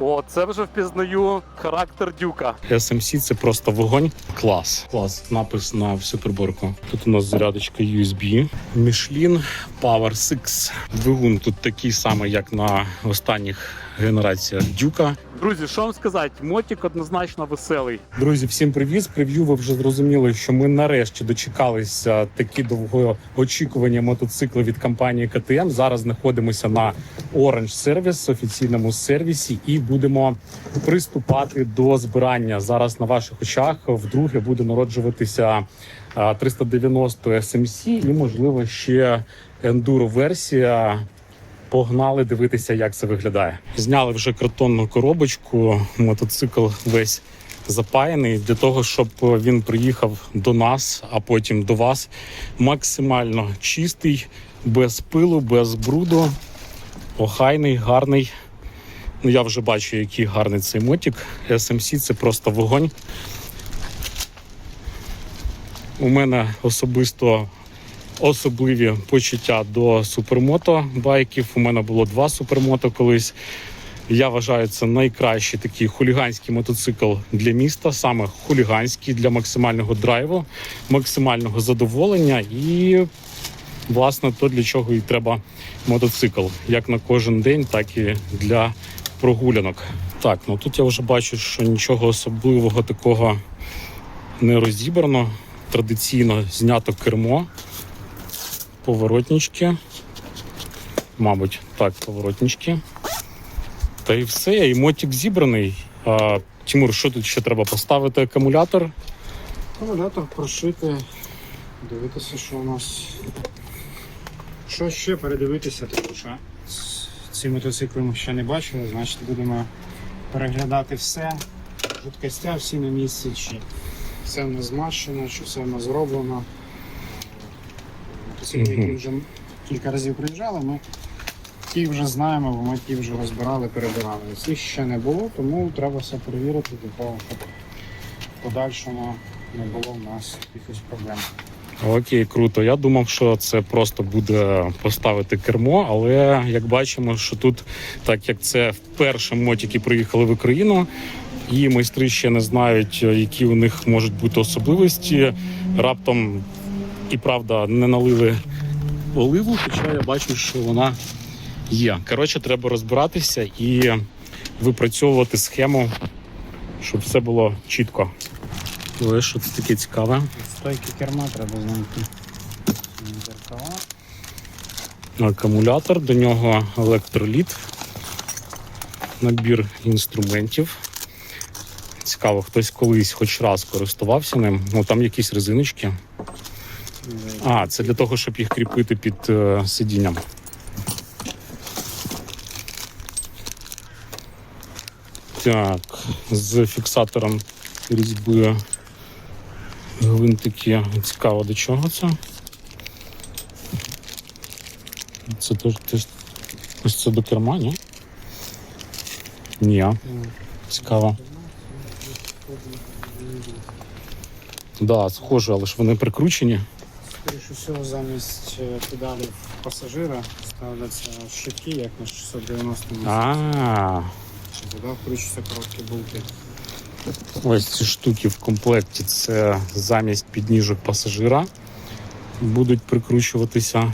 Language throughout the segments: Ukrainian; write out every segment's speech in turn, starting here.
О, це вже впізнаю характер дюка. SMC це просто вогонь. Клас. Клас. Напис на всю приборку. Тут у нас зарядочка USB. Michelin Power 6. Двигун тут такий самий, як на останніх генераціях дюка. Друзі, що вам сказати? Мотик однозначно веселий. Друзі, всім привіт! З прев'ю ви вже зрозуміли, що ми нарешті дочекалися такі довгоочікувані мотоцикли від компанії КТМ. Зараз знаходимося на Orange Service, офіційному сервісі, і будемо приступати до збирання. Зараз на ваших очах вдруге буде народжуватися а, 390 SMC і, можливо, ще ендуро версія. Погнали дивитися, як це виглядає. Зняли вже картонну коробочку. Мотоцикл весь запаяний для того, щоб він приїхав до нас, а потім до вас максимально чистий, без пилу, без бруду, охайний, гарний. Ну, я вже бачу, який гарний цей мотик. SMC це просто вогонь. У мене особисто особливі почуття до супермото байків. У мене було два супермото колись. Я вважаю, це найкращий такий хуліганський мотоцикл для міста, саме хуліганський для максимального драйву, максимального задоволення і, власне, то для чого і треба мотоцикл, як на кожен день, так і для прогулянок. Так, ну тут я вже бачу, що нічого особливого такого не розібрано. Традиційно знято кермо поворотнички. Мабуть, так, поворотнички. Та і все, і мотик зібраний. А, Тимур, що тут ще треба поставити акумулятор? Акумулятор прошити, дивитися, що у нас. Що ще передивитися, тому що ці мотоцикли ми ще не бачили, значить будемо переглядати все. Жидкостя всі на місці, чи все в нас змащено, чи все в нас зроблено. Мотоцикли, які вже кілька разів приїжджали, ми ті вже знаємо, бо ми ті вже розбирали, перебирали. Цих ще не було, тому треба все перевірити для того, щоб в подальшому не було в нас якихось проблем. Окей, круто. Я думав, що це просто буде поставити кермо, але як бачимо, що тут, так як це вперше мотики приїхали в Україну, і майстри ще не знають, які у них можуть бути особливості. Раптом і правда не налили оливу, хоча я бачу, що вона є. Коротше, треба розбиратися і випрацьовувати схему, щоб все було чітко. Ой, що це таке цікаве? Стойки керма треба знайти. Зеркала. акумулятор, до нього електроліт, набір інструментів. Цікаво, хтось колись хоч раз користувався ним. Ну там якісь резиночки. А, це для того, щоб їх кріпити під е, сидінням. Так, з фіксатором різьби гвинтики. Цікаво, до чого це. Це теж теж ось це до керма, ні? Ні. Цікаво. Да, схоже, але ж вони прикручені. Скоріше всього, замість е, педалів пасажира ставляться щитки, як на 690 А, туди вкручуються короткі булки. ось ці штуки в комплекті. Це замість підніжок пасажира будуть прикручуватися.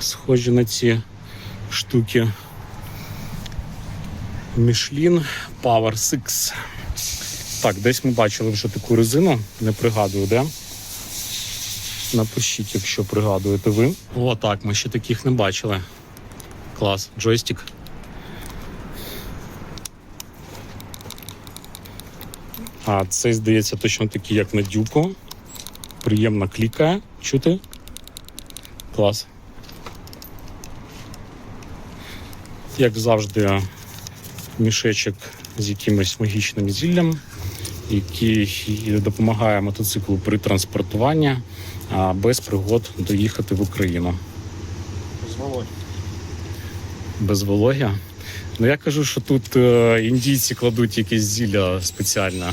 Схожі на ці штуки. Michelin Power 6. Так, десь ми бачили вже таку резину, не пригадую, де. Напишіть, якщо пригадуєте ви. О, так, ми ще таких не бачили. Клас, джойстик. А цей, здається, точно такий, як на дюку. Приємно клікає. Чути? Клас. Як завжди, мішечок з якимось магічним зіллям, який допомагає мотоциклу при транспортуванні, без пригод доїхати в Україну. Зволодь. Без вологи. Ну я кажу, що тут е, індійці кладуть якесь зілля спеціальне.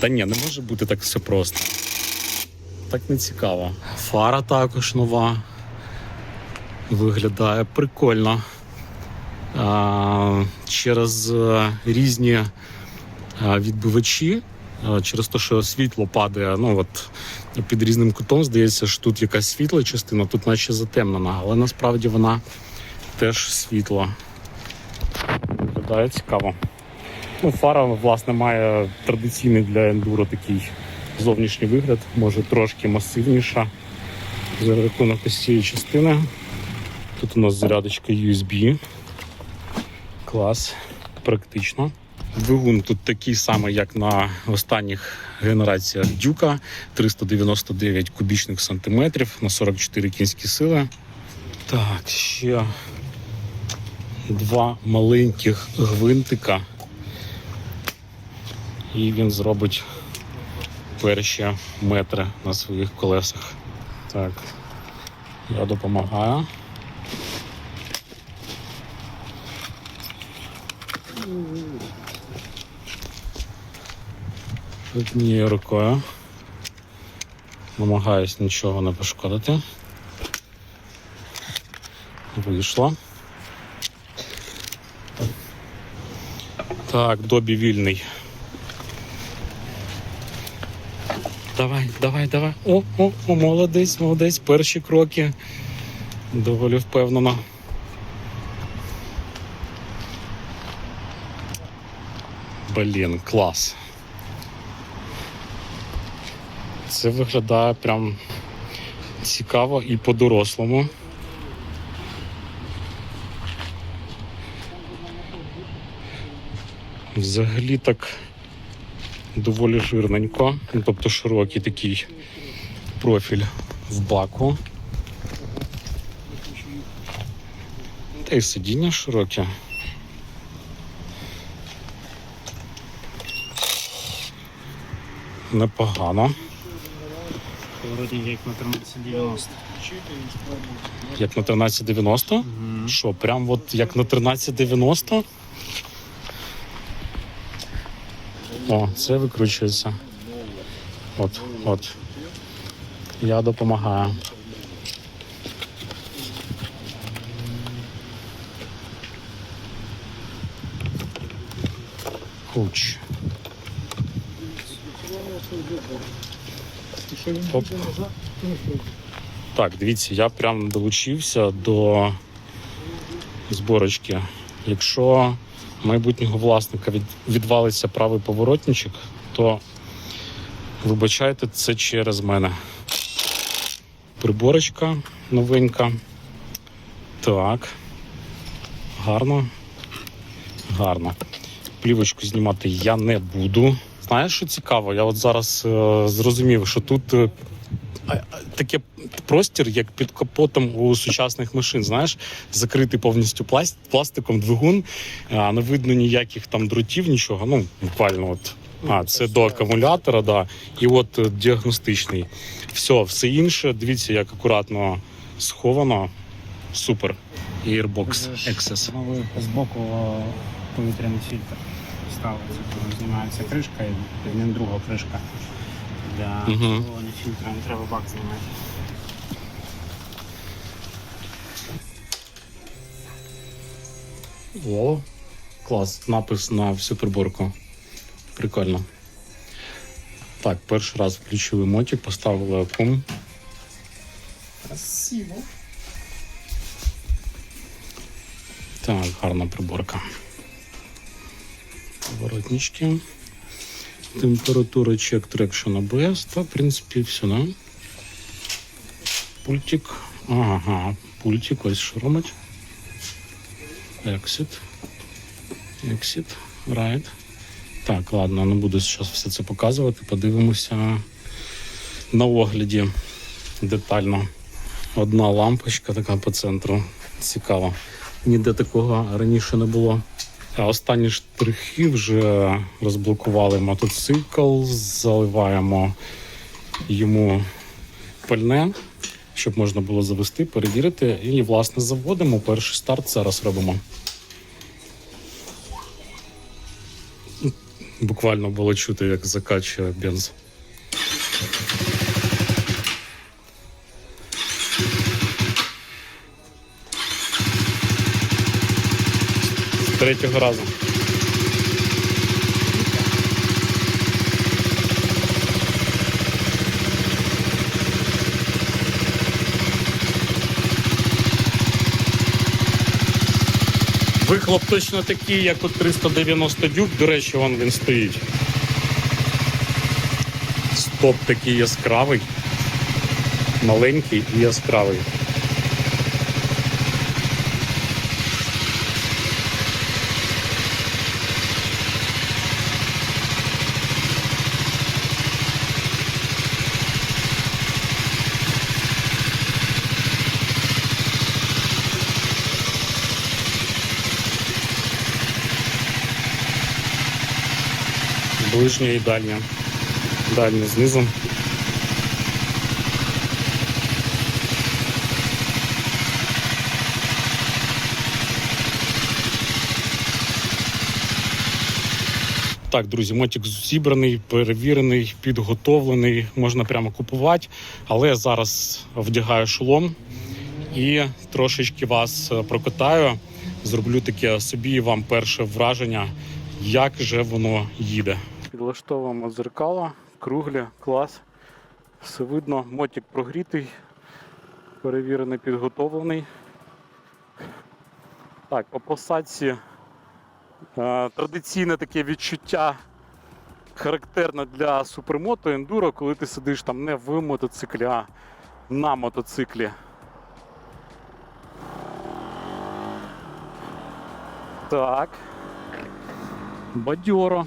Та ні, не може бути так все просто. Так не цікаво. Фара також нова. Виглядає прикольно. Через е, різні відбивачі, через те, що світло падає, ну от під різним кутом здається, що тут якась світла частина, тут наче затемнена, але насправді вона теж світла. Виглядає цікаво. Ну, фара, власне, має традиційний для ендуро такий зовнішній вигляд, може трошки масивніша за рахунок ось цієї частини. Тут у нас зарядочка USB. Клас, практично. Двигун тут такий самий, як на останніх генераціях Дюка. 399 кубічних сантиметрів на 44 кінські сили. Так, ще два маленьких гвинтика. І він зробить перші метри на своїх колесах. Так, я допомагаю. Однією рукою. Намагаюсь нічого не пошкодити. Вийшло. Так, добі вільний. Давай, давай, давай. О, о, о, молодець, молодець. Перші кроки. Доволі впевнено. Блін, клас. Це виглядає прям цікаво і по-дорослому. Взагалі так доволі жирненько, ну, тобто широкий такий профіль в баку. Та й сидіння широке. Непогано. Вроді як на 1390. Як на 1390? Що, прям от як на 1390? О, це викручується. От, от. Я допомагаю. Хуч. Оп. Так, дивіться, я прям долучився до зборочки. Якщо майбутнього власника відвалиться правий поворотничок, то вибачайте, це через мене. Приборочка новенька. Так. Гарно. Гарно. Плівочку знімати я не буду. Знаєш, що цікаво? Я от зараз е, зрозумів, що тут е, таке простір, як під капотом у сучасних машин. Знаєш, закритий повністю пласт, пластиком двигун, а не видно ніяких там дротів, нічого. Ну, буквально от. А, це до акумулятора, да. І от е, діагностичний. Все, все інше, дивіться, як акуратно сховано. Супер. Airbox Access. Новий збоку е, повітряний фільтр ставиться, коли знімається кришка і під ним друга кришка для встановлення фільтра. Не треба бак знімати. О, клас. Напис на всю приборку. Прикольно. Так, перший раз включили мотик, поставили акум. Красиво. Так, гарна приборка. Поворотнички. Температура чек трекшн ABS. Та, в принципі, все, да? Пультик. Ага, пультик, ось що робить. Exit. Exit. Right. Так, ладно, не буду зараз все це показувати. Подивимося на огляді детально. Одна лампочка така по центру. Цікаво. Ніде такого раніше не було. Останні штрихи вже розблокували мотоцикл, заливаємо йому пальне, щоб можна було завести, перевірити. І, власне, заводимо. Перший старт зараз робимо. Буквально було чути, як закачує бенз. Третього разу. Вихлоп точно такий, як у 390 дюк, до речі, вон він стоїть. Стоп такий яскравий, маленький і яскравий. Ближня і дальня. Дальня знизу. Так, друзі, мотик зібраний, перевірений, підготовлений, можна прямо купувати. Але я зараз вдягаю шолом і трошечки вас е, прокатаю. Зроблю таке собі вам перше враження, як же воно їде. Підлаштовуємо дзеркало, круглі, клас. Все видно, мотик прогрітий, перевірений, підготовлений. Так, по посадці е, традиційне таке відчуття характерне для супермото ендуро, коли ти сидиш там не в мотоциклі, а на мотоциклі. Так. Бадьоро.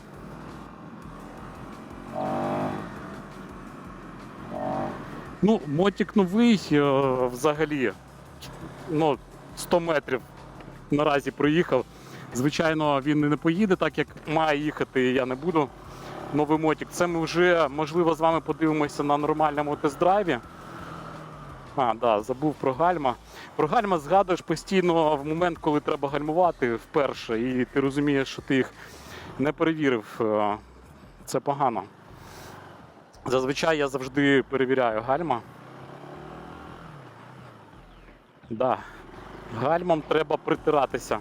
Ну, мотик новий е, взагалі. Ну, 100 метрів наразі проїхав. Звичайно, він не поїде так, як має їхати, я не буду. Новий мотик. Це ми вже, можливо, з вами подивимося на нормальному тест-драйві. А, да, забув про гальма. Про гальма згадуєш постійно в момент, коли треба гальмувати вперше, і ти розумієш, що ти їх не перевірив. Е, Це погано. Зазвичай я завжди перевіряю гальма. Да. Гальмам треба притиратися.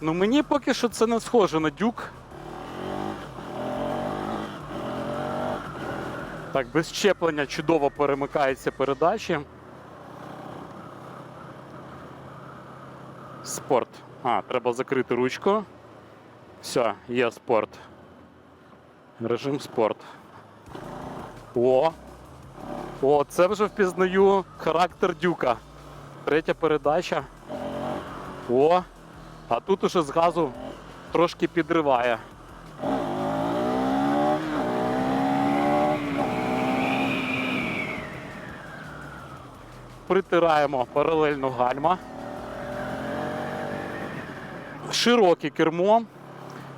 Ну мені поки що це не схоже на дюк. Так, без щеплення чудово перемикаються передачі. Спорт. А, треба закрити ручку. Все, є спорт. Режим спорт. О! О, це вже впізнаю характер дюка. Третя передача. О! А тут уже з газу трошки підриває. Притираємо паралельно гальма. Широке кермо.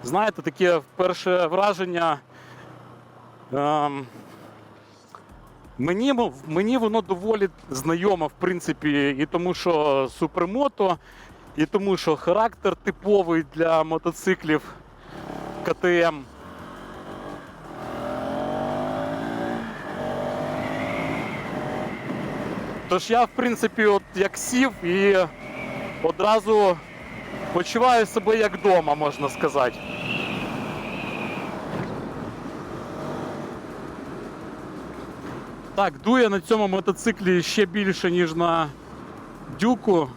Знаєте, таке перше враження. Ем, мені, мені воно доволі знайоме, в принципі, і тому, що супермото, і тому, що характер типовий для мотоциклів КТМ. Тож я, в принципі, от як сів і одразу почуваю себе як вдома, можна сказати. Так, дує на цьому мотоциклі ще більше, ніж на дюку,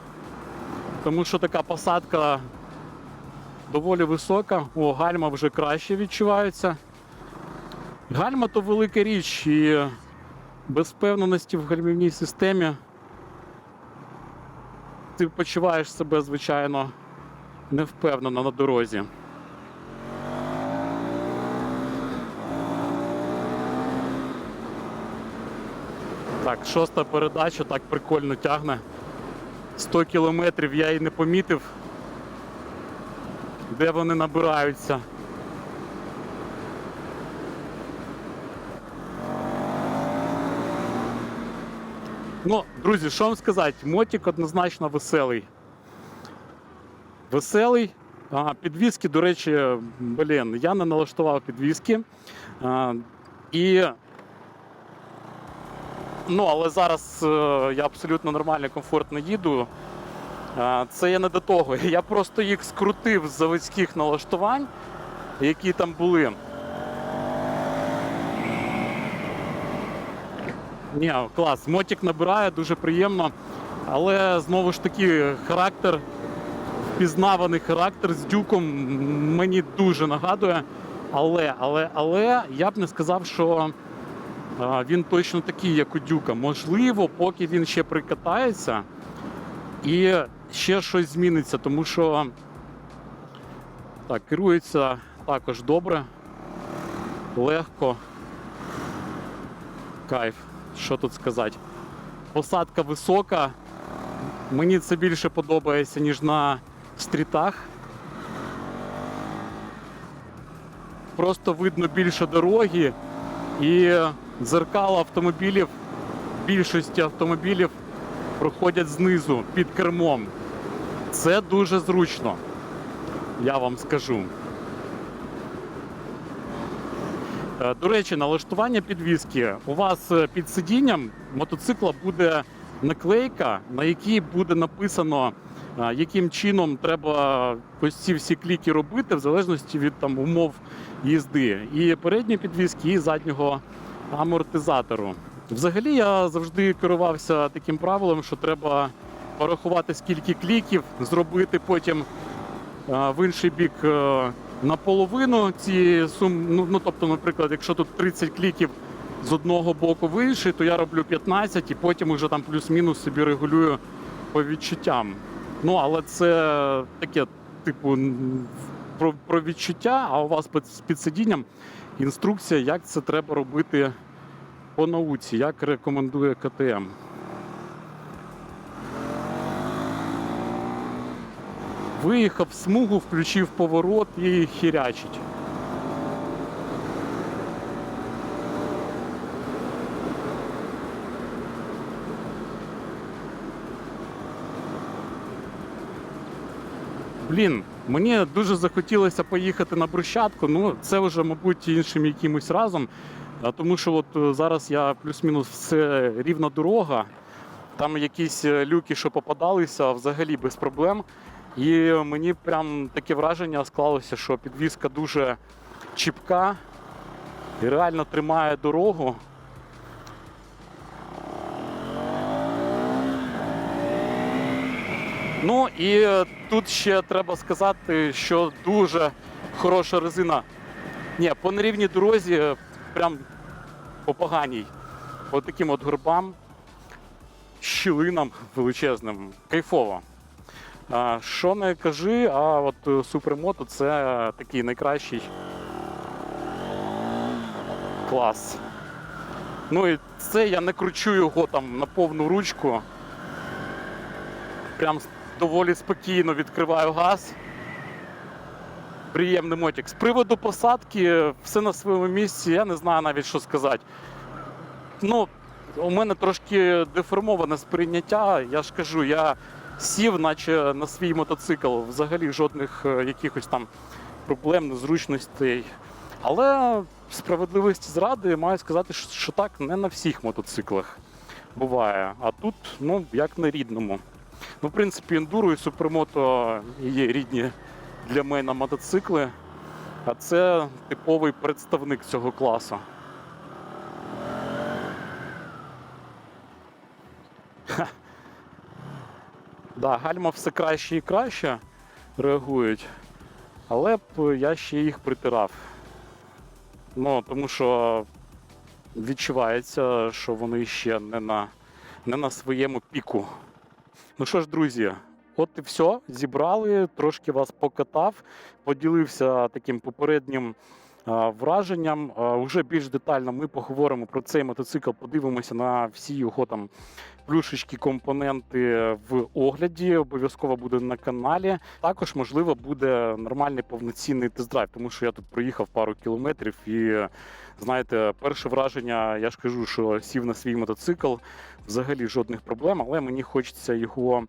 тому що така посадка доволі висока. О, гальма вже краще відчуваються. Гальма то велика річ і без впевненості в гальмівній системі. Ти почуваєш себе, звичайно, невпевнено на дорозі. Так, шоста передача так прикольно тягне. 100 кілометрів я і не помітив, де вони набираються. Ну, друзі, що вам сказати, мотик однозначно веселий. Веселий, А, підвіски, до речі, блін, я не налаштував підвіски. А, і. Ну, але зараз е, я абсолютно нормально, комфортно їду. Це я не до того. Я просто їх скрутив з заводських налаштувань, які там були. Ні, клас, мотик набирає, дуже приємно. Але знову ж таки, характер, впізнаваний характер з дюком мені дуже нагадує. Але, але, але я б не сказав, що він точно такий, як у дюка. Можливо, поки він ще прикатається і ще щось зміниться, тому що так, керується також добре, легко. Кайф, що тут сказати. Посадка висока. Мені це більше подобається, ніж на стрітах. Просто видно більше дороги і дзеркала автомобілів, більшості автомобілів проходять знизу під кермом. Це дуже зручно, я вам скажу. Е, До речі, налаштування підвіски. У вас е, під сидінням мотоцикла буде наклейка, на якій буде написано, е, яким чином треба ось ці всі кліки робити, в залежності від там умов їзди. І передньої підвіски, і заднього амортизатору. Взагалі я завжди керувався таким правилом, що треба порахувати скільки кліків, зробити потім е, в інший бік е, наполовину ці сум. Ну, ну тобто, наприклад, якщо тут 30 кліків з одного боку в то я роблю 15 і потім вже там плюс-мінус собі регулюю по відчуттям. Ну, але це таке, типу, про, про відчуття, а у вас під, під сидінням інструкція, як це треба робити по науці, як рекомендує КТМ. Виїхав смугу, включив поворот і хірячить. Блін, мені дуже захотілося поїхати на брусчатку. Ну, це вже, мабуть, іншим якимось разом. Тому що от е, зараз я плюс-мінус все рівна дорога. Там якісь е, люки, що попадалися, взагалі без проблем. І мені прям таке враження склалося, що підвізка дуже чіпка і реально тримає дорогу. Ну і тут ще треба сказати, що дуже хороша резина. Ні, по нерівній дорозі, прям по поганій. По таким от горбам, щілинам величезним. Кайфово. Що не кажи, а от е, супермото це такий найкращий клас. Ну і це я не кручу його там на повну ручку. Прям доволі спокійно відкриваю газ. Приємний мотик. З приводу посадки, все на своєму місці, я не знаю навіть що сказати. Ну, у мене трошки деформоване сприйняття. Я ж кажу, я сів, наче на свій мотоцикл, взагалі жодних е, якихось там проблем, незручностей. Але справедливості зради маю сказати, що так не на всіх мотоциклах буває. А тут, ну, як на рідному. Ну, в принципі, ендуро і супермото є рідні для мене мотоцикли, а це типовий представник цього класу. Да, гальма все краще і краще реагують, але б я ще їх притирав. Ну, тому що відчувається, що вони ще не на, не на своєму піку. Ну що ж, друзі, от і все. Зібрали, трошки вас покатав, поділився таким попереднім враженням. А, Уже більш детально ми поговоримо про цей мотоцикл, подивимося на всі його там плюшечки, компоненти в огляді. Обов'язково буде на каналі. Також можливо буде нормальний повноцінний тест-драйв, тому що я тут проїхав пару кілометрів і знаєте, перше враження, я ж кажу, що сів на свій мотоцикл, взагалі жодних проблем, але мені хочеться його,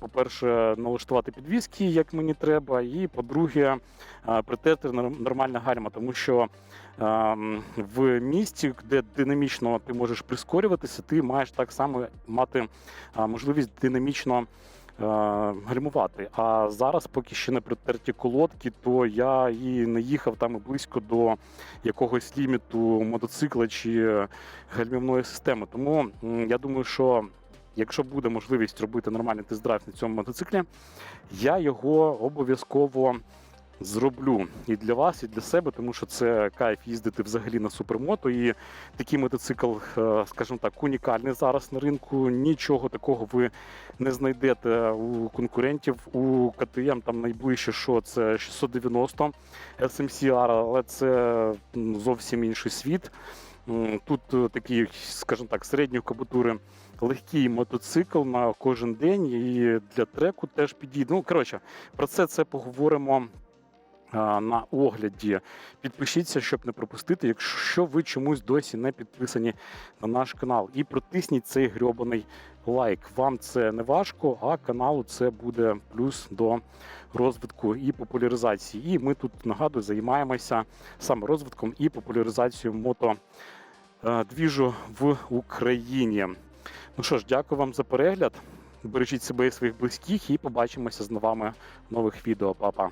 по-перше, налаштувати підвіски, як мені треба, і по-друге, притерти нормальна гальма, тому що в місті, де динамічно ти можеш прискорюватися, ти маєш так само мати можливість динамічно. Гальмувати. А зараз, поки ще не притерті колодки, то я і не їхав там близько до якогось ліміту мотоцикла чи гальмівної системи. Тому я думаю, що якщо буде можливість робити нормальний тест-драйв на цьому мотоциклі, я його обов'язково зроблю і для вас, і для себе, тому що це кайф їздити взагалі на супермото. І такий мотоцикл, е, скажімо так, унікальний зараз на ринку. Нічого такого ви не знайдете у конкурентів. У КТМ там найближче, що це 690 SMCR, але це зовсім інший світ. Тут е, такий, скажімо так, середньої кабатури легкий мотоцикл на кожен день і для треку теж підійде. Ну, коротше, про це це поговоримо на огляді. Підпишіться, щоб не пропустити, якщо ви чомусь досі не підписані на наш канал. І протисніть цей грьобаний лайк. Вам це не важко, а каналу це буде плюс до розвитку і популяризації. І ми тут нагадую займаємося саме розвитком і популяризацією мото е, в Україні. Ну що ж, дякую вам за перегляд. Бережіть себе і своїх близьких, і побачимося з вами нових відео. Па-па.